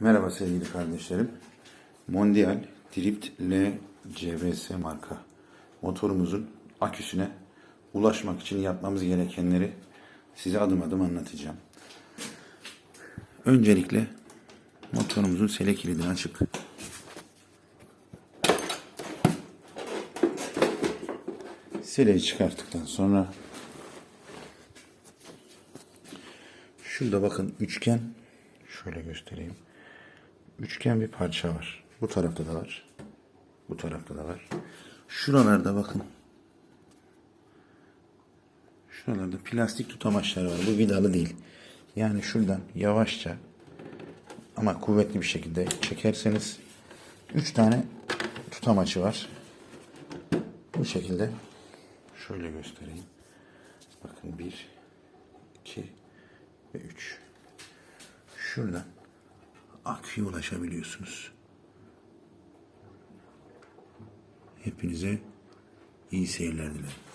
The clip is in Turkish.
Merhaba sevgili kardeşlerim. Mondial Drift L CVS marka motorumuzun aküsüne ulaşmak için yapmamız gerekenleri size adım adım anlatacağım. Öncelikle motorumuzun sele kilidini açıp seleyi çıkarttıktan sonra şurada bakın üçgen şöyle göstereyim. Üçgen bir parça var. Bu tarafta da var. Bu tarafta da var. Şuralarda bakın. Şuralarda plastik tutamaçları var. Bu vidalı değil. Yani şuradan yavaşça ama kuvvetli bir şekilde çekerseniz üç tane tutamaçı var. Bu şekilde şöyle göstereyim. Bakın bir, iki ve üç. Şuradan aküye ulaşabiliyorsunuz. Hepinize iyi seyirler dilerim.